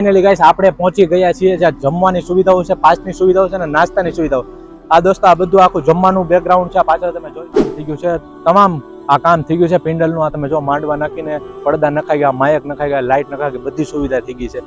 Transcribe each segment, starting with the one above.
Finally guys આપણે પહોંચી ગયા છીએ જ્યાં જમવાની સુવિધાઓ છે પાસની સુવિધાઓ છે અને નાસ્તાની સુવિધાઓ. આ દોસ્તો આ બધું આખું જમવાનું બેકગ્રાઉન્ડ છે પાછળ તમે જોઈ થઈ ગયું છે. તમામ આ કામ થઈ ગયું છે પિંડલનું આ તમે જો માંડવા નાખીને પડદા નખાઈ ગયા માયક નખાઈ ગયા લાઇટ નખાઈ ગઈ બધી સુવિધા થઈ ગઈ છે.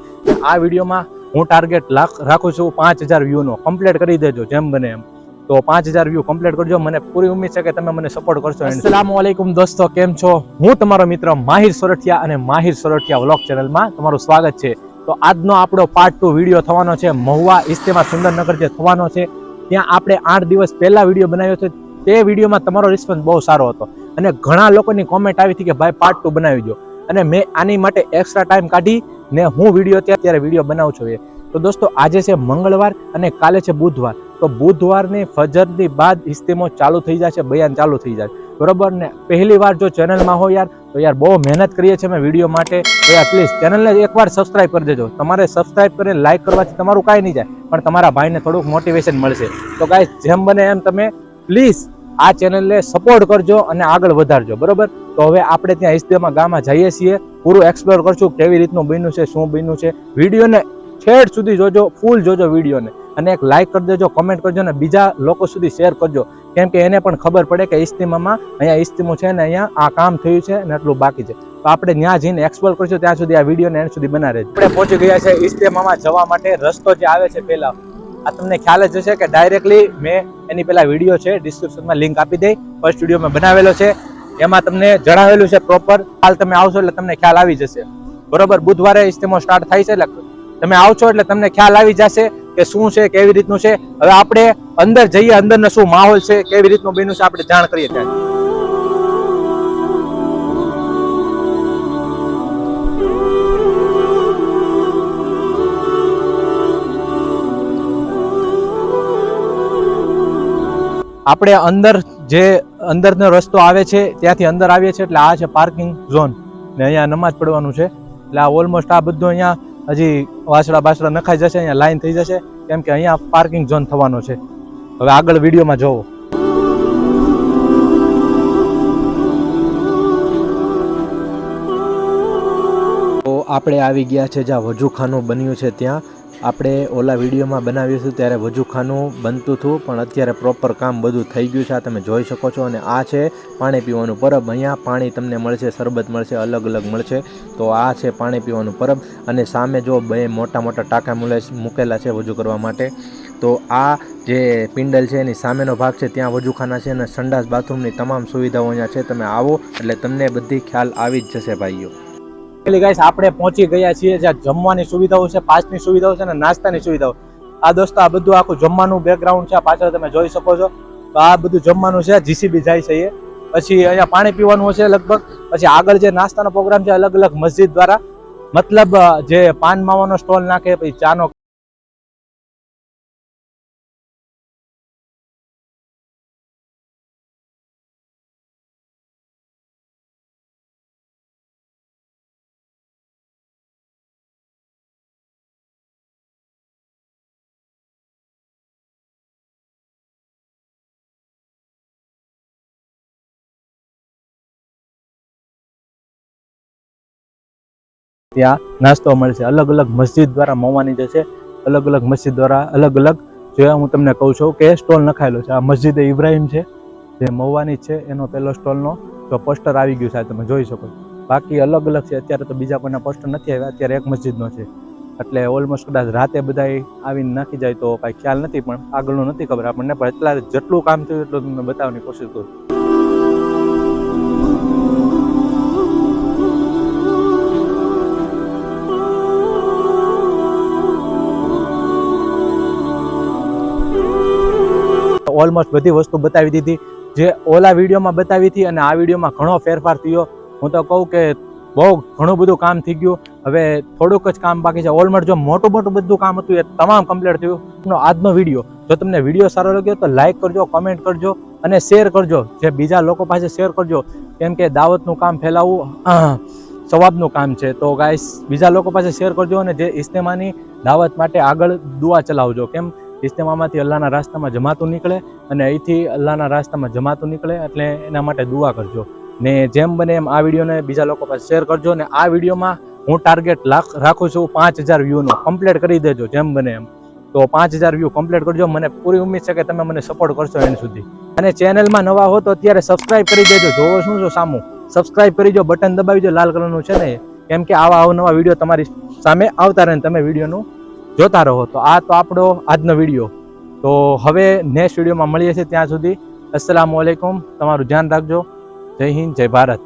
આ વિડીયોમાં હું ટાર્ગેટ લાખ રાખું છું પાંચ હજાર વ્યૂનો કમ્પ્લીટ કરી દેજો જેમ બને એમ. તો પાંચ હજાર વ્યૂ કમ્પ્લીટ કરજો. મને પૂરી ઉમ્મીદ છે કે તમે મને સપોર્ટ કરશો અસલામુ અલૈકુમ દોસ્તો કેમ છો? હું તમારો મિત્ર માહિર સોરઠિયા અને માહિર સોરઠિયા વ્લોગ ચેનલમાં તમારું સ્વાગત છે. તો આજનો આપણો પાર્ટ ટુ વીડિયો થવાનો છે. મહુવા ઇસ્તેમા સુંદરનગર જે થવાનો છે, ત્યાં આપણે આઠ દિવસ પહેલાં વીડિયો બનાવ્યો છે. તે વિડીયોમાં તમારો રિસ્પોન્સ બહુ સારો હતો. અને ઘણા લોકોની કોમેન્ટ આવી હતી કે, ભાઈ પાર્ટ ટુ બનાવી દો. અને મેં આની માટે એક્સ્ટ્રા ટાઈમ કાઢી ને હું વીડિયો ત્યાં ત્યારે વીડિયો બનાવું છું એ. તો દોસ્તો, આજે છે મંગળવાર અને કાલે છે બુધવાર. તો બુધવારની ફજરની બાદ ઇસ્તેમો ચાલુ થઈ જશે, બયાન ચાલુ થઈ જાય બરોબર ને? પહેલી વાર જો ચેનલમાં હો યાર, તો યાર બહુ મહેનત કરીએ છીએ મેં વીડિયો માટે. તો યાર પ્લીઝ ચેનલને એકવાર સબસ્ક્રાઇબ કરી દેજો. તમારે સબસ્ક્રાઇબ કરીને લાઇક કરવાથી તમારું કાંઈ નહીં જાય, પણ તમારા ભાઈને થોડુંક મોટિવેશન મળશે. તો ગાઈસ જેમ બને એમ તમે પ્લીઝ આ ચેનલને સપોર્ટ કરજો અને આગળ વધારજો, બરોબર? તો હવે આપણે ત્યાં ઇસ્તેમાં ગામમાં જઈએ છીએ. પૂરું એક્સપ્લોર કરશું કેવી રીતનું બન્યું છે, શું બન્યું છે. વિડીયોને છેડ સુધી જોજો ફૂલ જોજો વિડીયોને. અને એક લાઇક કરી દેજો કમેન્ટ કરજો ને બીજા લોકો સુધી શેર કરજો. કેમ કે એને પણ ખબર પડે કે ઇસ્તીમામાં અહીંયા ઇસ્તીમું છે ને અહીંયા આ કામ થયું છે ને એટલું બાકી છે. તો આપણે ત્યાં જઈને એક્સપ્લોર કરશું, ત્યાં સુધી આ વિડીયોને એન્ડ સુધી બના રહેજો. આપણે પહોંચી ગયા છે ઇસ્તેમામાં જવા માટે, રસ્તો જે આવે છે પહેલા આ તમને ખ્યાલ જ હશે કે ડાયરેક્ટલી મેં એની પેલા વીડિયો છે ડિસ્ક્રિપ્શનમાં લિંક આપી દઈ. ફર્સ્ટ વીડિયો મેં બનાવેલો છે, એમાં તમને જણાવેલું છે પ્રોપર હાલ તમે આવશો એટલે તમને ખ્યાલ આવી જશે. બરોબર, બુધવારે ઇસ્તેમો સ્ટાર્ટ થાય છે એટલે તમે આવશો એટલે તમને ખ્યાલ આવી જશે કે શું છે, કેવી રીતનું છે. હવે આપણે અંદર જઈએ, અંદરનો શું માહોલ છે, કેવી રીતનું બન્યું છે, આપણે જાણ કરીએ ત્યાં આપણે અંદર જે, અંદરનો રસ્તો આવે છે, ત્યાંથી અંદર આવીએ છીએ, એટલે આ છે પાર્કિંગ ઝોન ને અહીંયા નમાજ પડવાનું છે. એટલે આ ઓલમોસ્ટ આ બધું અહીંયા હજી વાસડા બાસડા નખાઈ જશે, અહીંયા લાઈન થઈ જશે, કેમ કે અહીંયા પાર્કિંગ ઝોન થવાનો છે. હવે આગળ વિડીયોમાં જોવો. આપણે આવી ગયા છે જ્યાં વજુખાનું બન્યું છે ત્યાં. આપણે ઓલા વિડીયોમાં બનાવ્યું હતું, ત્યારે વજુખાનું બનતું હતું, પણ અત્યારે પ્રોપર કામ બધું થઈ ગયું છે, આ તમે જોઈ શકો છો, અને આ છે પાણી પીવાનું પરબ. અહીંયા પાણી તમને મળશે, શરબત મળશે, અલગ અલગ મળશે, તો આ છે પાણી પીવાનું પરબ. અને સામે જો બે મોટા મોટા ટાંકા મૂકેલા છે વજુ કરવા માટે, તો આ જે પિંડલ છે એની સામેનો ભાગ છે, ત્યાં વજુખાના છે, અને સંડાસ બાથરૂમની તમામ સુવિધાઓ અહીંયા છે, તમે આવો, એટલે તમને બધી ખ્યાલ આવી જ જશે ભાઈઓ. ગાઈસ આપણે પહોંચી ગયા છીએ જ્યાં જમવાની સુવિધાઓ છે પાસની સુવિધાઓ છે અને નાસ્તાની સુવિધાઓ. આ દોસ્તો, આ બધું આખું જમવાનું બેકગ્રાઉન્ડ છે પાછળ તમે જોઈ શકો છો. તો આ બધું જમવાનું છે જીસીબી જાય છે એ. પછી અહીંયા પાણી પીવાનું હશે લગભગ. પછી આગળ જે નાસ્તાનો પ્રોગ્રામ છે અલગ અલગ મસ્જિદ દ્વારા. મતલબ જે પાન માવાનો સ્ટોલ નાખે, પછી ચાનો ત્યાં નાસ્તો મળશે. અલગ અલગ મસ્જિદ દ્વારા મવાની જશે. અલગ અલગ મસ્જિદ દ્વારા અલગ અલગ. જે હું તમને કહું છું કે સ્ટોલ નખાયેલો છે. આ મસ્જિદ ઇબ્રાહિમ છે. જે મવાની છે એનો પહેલો સ્ટોલનો. તો પોસ્ટર આવી ગયું છે. તમે જોઈ શકો બાકી અલગ અલગ છે. અત્યારે તો બીજા કોઈના પોસ્ટર નથી આવ્યા. અત્યારે એક મસ્જિદનો છે. એટલે ઓલમોસ્ટ કદાચ રાતે બધા આવીને નાખી જાય તો કાંઈ ખ્યાલ નથી. પણ આગળનું નથી ખબર આપણને. પણ એટલા જેટલું કામ થયું એટલું તમને બતાવવાની કોશિશ કરું ઓલમોસ્ટ બધી વસ્તુ બતાવી દીધી. જે ઓલા વિડીયોમાં બતાવી હતી અને આ વિડીયોમાં ઘણો ફેરફાર થયો. હું તો કહું કે બહુ ઘણું બધું કામ થઈ ગયું. હવે થોડુંક જ કામ બાકી છે. ઓલમોસ્ટ જો મોટું મોટું બધું કામ હતું એ તમામ કમ્પ્લીટ થયું. આજનો વીડિયો. જો તમને વીડિયો સારો લાગ્યો તો લાઈક કરજો કમેન્ટ કરજો અને શેર કરજો. જે બીજા લોકો પાસે શેર કરજો. કેમ કે દાવતનું કામ ફેલાવવું સવાબનું કામ છે. તો ગાઈસ બીજા લોકો પાસે શેર કરજો અને જે ઇસ્તેમાની દાવત માટે આગળ દુઆ ચલાવજો. કેમ? ઇસ્તેમામાંથી અલ્લાહના રાસ્તામાં જમાતું નીકળે અને અહીંથી અલ્લાહના રાસ્તામાં જમાતું નીકળે એટલે એના માટે દુઆ કરજો. ને જેમ બને એમ આ વિડીયોને બીજા લોકો પાસે શેર કરજો ને આ વિડીયોમાં હું ટાર્ગેટ લાખ રાખું છું પાંચ હજાર વ્યૂનો. કમ્પ્લીટ કરી દેજો જેમ બને એમ. તો પાંચ હજાર વ્યૂ કમ્પ્લીટ કરજો. મને પૂરી ઉમ્મીદ છે કે તમે મને સપોર્ટ કરશો એની સુધી. અને ચેનલમાં નવા હો તો અત્યારે સબસ્ક્રાઇબ કરી દેજો. જોવો શું છો સામું? સબસ્ક્રાઇબ કરી દો બટન દબાવી દો લાલ કલરનું છે ને કેમ કે આવા અવનવા વીડિયો તમારી સામે આવતા રહે તમે વિડીયોનું જોતા રહો. તો આ તો આપણો આજનો વીડિયો. તો હવે નેક્સ્ટ વિડીયોમાં મળીએ છીએ ત્યાં સુધી. અસલામ વાલેકુમ તમારું ધ્યાન રાખજો. જય હિન્દ, જય ભારત.